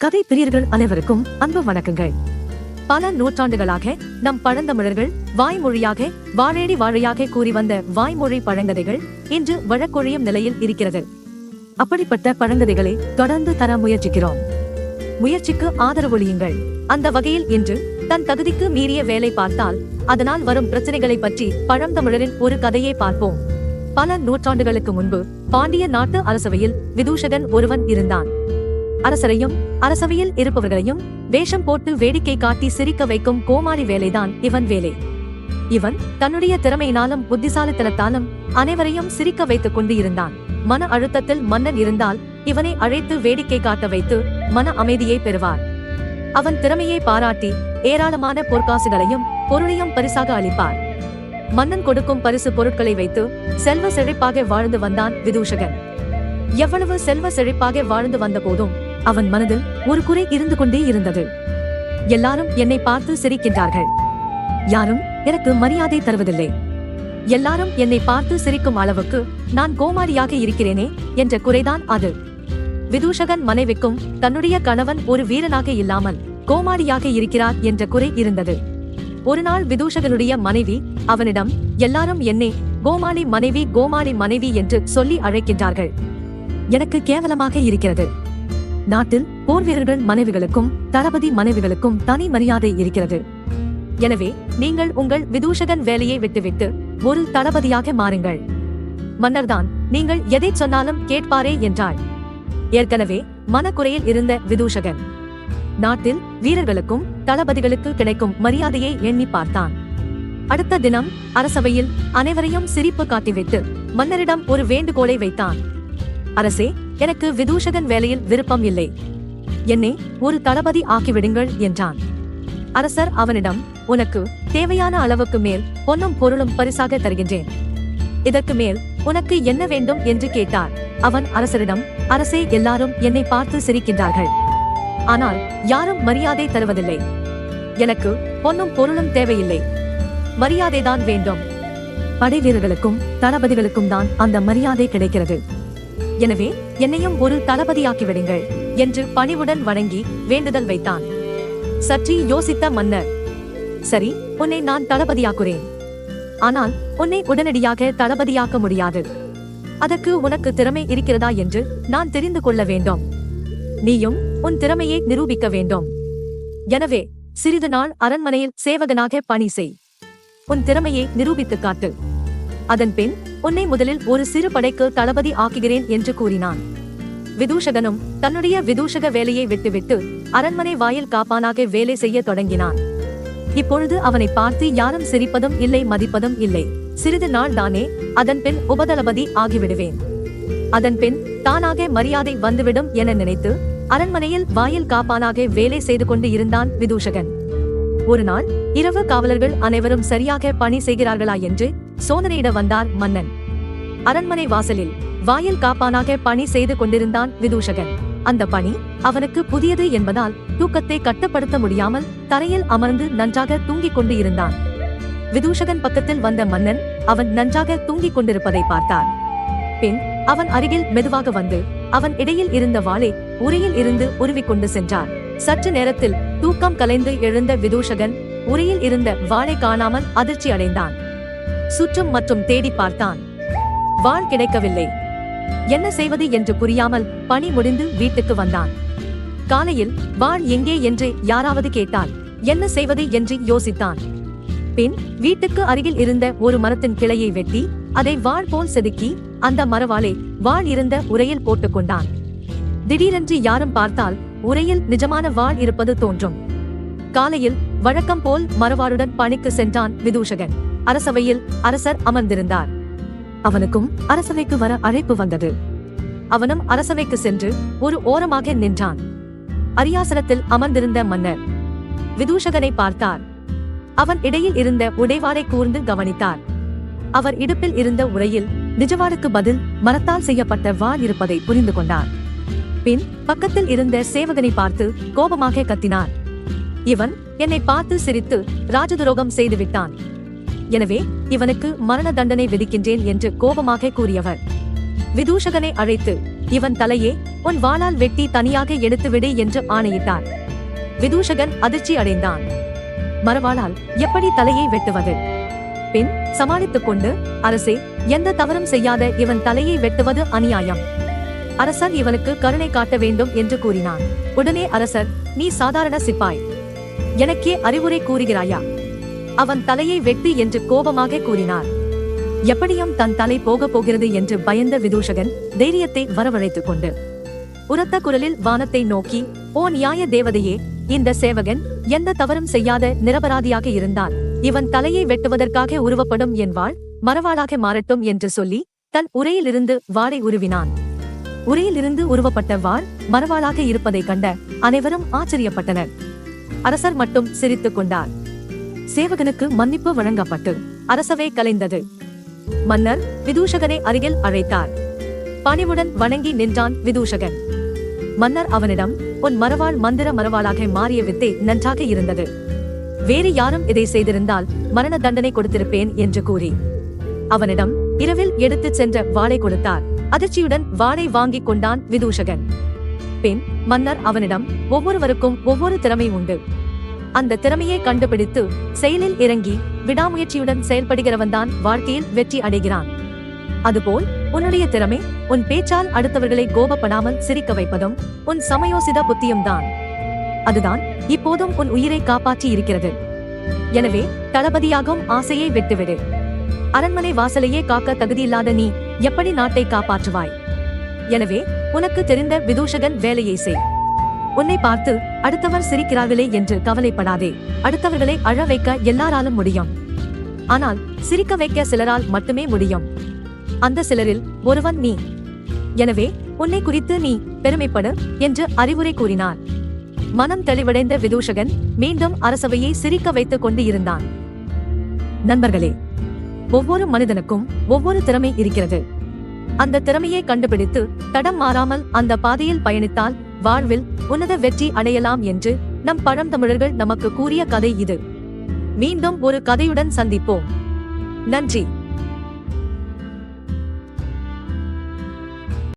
கதை பிரியர்கள் அனைவருக்கும் அன்பு வணக்கங்கள். பல நூற்றாண்டுகளாக நம் பழந்தமிழர்கள் வாய்மொழியாக வாழேடி வாழையாக கூறி வந்த வாய்மொழி பழங்கதைகள் இன்று வழக்கொழியும் நிலையில் இருக்கிறது. அப்படிப்பட்ட பழங்கதைகளை தொடர்ந்து தர முயற்சிக்கிறோம். முயற்சிக்கு ஆதரவொழியுங்கள் அந்த வகையில் இன்று தன் தகுதிக்கு மீறிய வேலை பார்த்தால் அதனால் வரும் பிரச்சனைகளை பற்றி பழந்தமிழரின் ஒரு கதையை பார்ப்போம். பல நூற்றாண்டுகளுக்கு முன்பு பாண்டிய நாட்டு அரசவையில் விதூஷகன் ஒருவன் இருந்தான். அரசரையும் அரசவையில் இருப்பவர்களையும் வேஷம் போட்டு வேடிக்கை காட்டி சிரிக்க வைக்கும் கோமாளி வேலைதான் இவன் வேலை. இவன் தன்னுடைய திறமையினாலும் புத்திசாலித்தனத்தாலும் அனைவரையும் சிரிக்க வைத்துக் கொண்டு இருந்தான் மன அழுத்தத்தில் மன்னன் இருந்தால் இவனை அழைத்து வேடிக்கை காட்ட வைத்து மன அமைதியை பெறுவார். அவன் திறமையை பாராட்டி ஏராளமான பொற்காசுகளையும் பொருளையும் பரிசாக அளிப்பார். மன்னன் கொடுக்கும் பரிசு பொருட்களை வைத்து செல்வ செழிப்பாக வாழ்ந்து வந்தான் விதூஷகன். எவ்வளவு செல்வ செழிப்பாக வாழ்ந்து வந்த போதும் அவன் மனதில் ஒரு குறை இருந்து கொண்டே இருந்தது. எல்லாரும் என்னை பார்த்து சிரிக்கின்றார்கள். யாரும் எனக்கு மரியாதை தருவதில்லை. எல்லாரும் என்னை பார்த்து சிரிக்கும் அளவுக்கு நான் கோமாளியாக இருக்கிறேனே என்ற குறைதான் அது. விதூஷகன் மனைவிக்கும் தன்னுடைய கணவன் ஒரு வீரனாக இல்லாமல் கோமாளியாக இருக்கிறார் என்ற குறை இருந்தது. ஒரு நாள் விதூஷகனுடைய மனைவி அவனிடம் எல்லாரும் என்னை கோமாளி மனைவி கோமாளி மனைவி என்று சொல்லி அழைக்கின்றார்கள். எனக்கு கேவலமாக இருக்கிறது. நாட்டில் போர் வீரர்கள் மனைவிகளுக்கும் தளபதி மனைவிகளுக்கும் தனி மரியாதை இருக்கிறது. எனவே நீங்கள் உங்கள் விதூஷகன் வேலையை விட்டுவிட்டு ஒரு தளபதியாக மாறுங்கள். மன்னர்தான் நீங்கள் எதை சொன்னாலும் கேட்பாரே என்றாள். ஏற்கனவே மனக்குறையில் இருந்த விதூஷகன். நாட்டில் வீரர்களுக்கும் தளபதிகளுக்கு கிடைக்கும் மரியாதையை எண்ணி பார்த்தான். அடுத்த தினம் அரசவையில் அனைவரையும் சிரிப்பு காட்டிவிட்டு மன்னரிடம் ஒரு வேண்டுகோளை வைத்தான். அரசே எனக்கு விதூஷகன் வேலையில் விருப்பம் இல்லை. என்னை ஒரு தளபதி ஆக்கிவிடுங்கள் என்றான். அரசர் அவனிடம் உனக்கு தேவையான அளவுக்கு மேல் பொன்னும் பொருளும் பரிசாக தருகின்றேன். இதற்கு மேல் உனக்கு என்ன வேண்டும்? என்று கேட்டார். அவன் அரசரிடம் அரசே எல்லாரும் என்னை பார்த்து சிரிக்கின்றார்கள். ஆனால் யாரும் மரியாதை தருவதில்லை. எனக்கு பொன்னும் பொருளும் தேவையில்லை. மரியாதைதான் வேண்டும். படை வீரர்களுக்கும் தளபதிகளுக்கும் தான் அந்த மரியாதை கிடைக்கிறது. எனவே என்னையும் ஒரு தளபதியாக்கி விடுங்கள் என்று பணிவுடன் வணங்கி வேண்டுதல் வைத்தான். சற்றி யோசித்த மன்னர் சரி உன்னை நான் தளபதியாக்குறேன். ஆனால் உன்னை உடனடியாக தளபதியாக்க முடியாது. அதற்கு உனக்கு திறமை இருக்கிறதா என்று நான் தெரிந்து கொள்ள வேண்டும். நீயும் உன் திறமையை நிரூபிக்க வேண்டும். எனவே சிறிது நாள் அரண்மனையில் சேவகனாக பணி செய். உன் திறமையை நிரூபித்துக் காட்டு. அதன்பின் உன்னை முதலில் ஒரு சிறு படைக்கு தளபதி ஆக்குகிறேன் என்று கூறினான். விதூஷகனும் தன்னுடைய விதூஷக வேலையை விட்டுவிட்டு அரண்மனை வாயில் காப்பானாக வேலை செய்ய தொடங்கினான். இப்பொழுது அவனை பார்த்து யாரும் சிரிப்பதும் இல்லை மதிப்பதும் இல்லை. சிறிது நாள் தானே அதன்பின் உபதளபதி ஆகிவிடுவேன். அதன்பின் தானாக மரியாதை வந்துவிடும் என நினைத்து அரண்மனையில் வாயில் காப்பானாக வேலை செய்து கொண்டு இருந்தான் விதூஷகன். ஒரு நாள் இரவு காவலர்கள் அனைவரும் சரியாக பணி செய்கிறார்களா என்று சோதனையிட வந்தார் மன்னன். அரண்மனை வாசலில் வாயில் காப்பானாக பணி செய்து கொண்டிருந்தான் விதூஷகன். அந்த பணி அவனுக்கு புதியது என்பதால் தூக்கத்தை கட்டுப்படுத்த முடியாமல் தரையில் அமர்ந்து நன்றாக தூங்கிக் கொண்டு இருந்தான். விதூஷகன் பக்கத்தில் வந்த மன்னன் அவன் நன்றாக தூங்கிக் கொண்டிருப்பதை பார்த்தார் பின் அவன் அருகில் மெதுவாக வந்து அவன் இடையில் இருந்த வாளை உரையில் இருந்து உருவிக்கொண்டு சென்றார் சற்று நேரத்தில் தூக்கம் கலைந்து எழுந்த விதூஷகன் உரையில் இருந்த வாளை காணாமல் அதிர்ச்சி அடைந்தான். சுற்றும் மற்றும் தேடி பார்த்தான். வாள் கிடைக்கவில்லை. என்ன செய்வது என்று புரியாமல் பணி முடிந்து வீட்டுக்கு வந்தான். காலையில் வாள் எங்கே என்று யாராவது கேட்டால் என்ன செய்வது என்று யோசித்தான். பின் வீட்டுக்கு அருகில் இருந்த ஒரு மரத்தின் கிளையை வெட்டி அதை வாள் போல் செதுக்கி அந்த மரவாளை வாள் இருந்த உரையில் போட்டுக் கொண்டான். திடீரென்று யாரும் பார்த்தால் உரையில் நிஜமான வாள் இருப்பது தோன்றும். காலையில் வழக்கம் போல் மரவாளுடன் பணிக்கு சென்றான் விதூஷகன். அரசவையில் அரசர் அமர்ந்திருந்தார். அவனுக்கும் அரசவைக்கு வர அழைப்பு வந்தது. அவனும் அரசவைக்கு சென்று ஒரு ஓரமாக நின்றான். அரியாசனத்தில் அமர்ந்திருந்த மன்னர் விதூஷகனை பார்த்தார். அவன் இடையில் இருந்த உடைவாரை கூர்ந்து கவனித்தார். அவர் இடுப்பில் இருந்த உரையில் நிஜவாளுக்கு பதில் மரத்தால் செய்யப்பட்ட வாள் இருப்பதை புரிந்து கொண்டார். பின் பக்கத்தில் இருந்த சேவகனை பார்த்து கோபமாக கத்தினார். இவன் என்னை பார்த்து சிரித்து ராஜதுரோகம் செய்துவிட்டான். எனவே இவனுக்கு மரண தண்டனை விதிக்கின்றேன் என்று கோபமாக கூறியவர் விதூஷகனை அழைத்து இவன் தலையே உன் வாளால் வெட்டி தனியாக எடுத்துவிடு என்று ஆணையிட்டார் விதூஷகன் அதிர்ச்சி அடைந்தான். மரவாளால் எப்படி தலையை வெட்டுவது? பின் சமாளித்துக் கொண்டு அரசே எந்த தவறும் செய்யாத இவன் தலையை வெட்டுவது அநியாயம். அரசர் இவனுக்கு கருணை காட்ட வேண்டும் என்று கூறினான். உடனே அரசர் நீ சாதாரண சிப்பாய். எனக்கே அறிவுரை கூறுகிறாயா? அவன் தலையை வெட்டு என்று கோபமாக கூறினார். எப்படியும் தன் தலை போக போகிறது என்று பயந்த விதூஷகன் தைரியத்தை வரவழைத்துக் கொண்டு உரத்த குரலில் வானத்தை நோக்கி ஓ நியாய தேவதையே இந்த சேவகன் எந்த தவறும் செய்யாத நிரபராதியாக இருந்தான். இவன் தலையை வெட்டுவதற்காக உருவப்படும் என் வாழ் மரவாளாக மாறட்டும் என்று சொல்லி தன் உரையிலிருந்து வாளை உருவினான். உரையிலிருந்து உருவப்பட்ட வாள் மரவாளாக இருப்பதைக் கண்ட அனைவரும் ஆச்சரியப்பட்டனர். அரசர் மட்டும் சிரித்துக் கொண்டார். சேவகனுக்கு மன்னிப்பு வழங்கப்பட்டு அரசவை கலைந்தது. மன்னர் விதூஷகனை அருகில் அழைத்தார். பணிவுடன் வணங்கி நின்றான் விதூஷகன். மன்னர் அவனிடம் உன் மரவாள் மந்திர மரவாளாக மாறிய வித்தை நன்றாக இருந்தது. வேறு யாரும் இதை செய்திருந்தால் மரண தண்டனை கொடுத்திருப்பேன் என்று கூறி. அவனிடம் இரவில் எடுத்துச் சென்ற வாளை கொடுத்தார். அதிர்ச்சியுடன் வாளை வாங்கிக் கொண்டான் விதூஷகன். பின் மன்னர் அவனிடம் ஒவ்வொருவருக்கும் ஒவ்வொரு திறமை உண்டு. அந்த திறமையை கண்டுபிடித்து செயலில் இறங்கி விடாமுயற்சியுடன் செயல்படுகிறவன்தான் வாழ்க்கையில் வெற்றி அடைகிறான். அதுபோல் உன்னுடைய திறமை உன் பேச்சால் அடுத்தவர்களை கோபப்படாமல் சிரிக்க வைப்பதும் உன் சமயோசித புத்தியும்தான் அதுதான் இப்போதும் உன் உயிரை காப்பாற்றி இருக்கிறது. எனவே தளபதியாகும் ஆசையை விட்டுவிடு. அரண்மனை வாசலையே காக்க தகுதியில்லாத நீ எப்படி நாட்டை காப்பாற்றுவாய்? எனவே உனக்கு தெரிந்த விதூஷகன் வேலையை செய். உன்னை பார்த்து அடுத்தவர் சிரிக்கிறார்களே என்று கவலைப்படாதே. அடுத்தவர்களை அழ வைக்க எல்லாராலும் முடியும். ஆனால் சிரிக்க வைக்க சிலரால் மட்டுமே முடியும். அந்த சிலரில் ஒருவன் நீ. எனவே உன்னை குறித்து நீ பெருமைப்படு என்று அறிவுரை கூறினார். மனம் தெளிவடைந்த விதூஷகன் மீண்டும் அரசவையை சிரிக்க வைத்துக் கொண்டு இருந்தான் நண்பர்களே ஒவ்வொரு மனிதனுக்கும் ஒவ்வொரு திறமை இருக்கிறது. அந்த திறமையை கண்டுபிடித்து தடம் மாறாமல் அந்த பாதையில் பயணித்தால் வாழ்வில் உன்னத வெற்றி அடையலாம் என்று நம் பழந்தமிழர்கள் நமக்கு கூறிய கதை இது. மீண்டும் ஒரு கதையுடன் சந்திப்போம். நன்றி.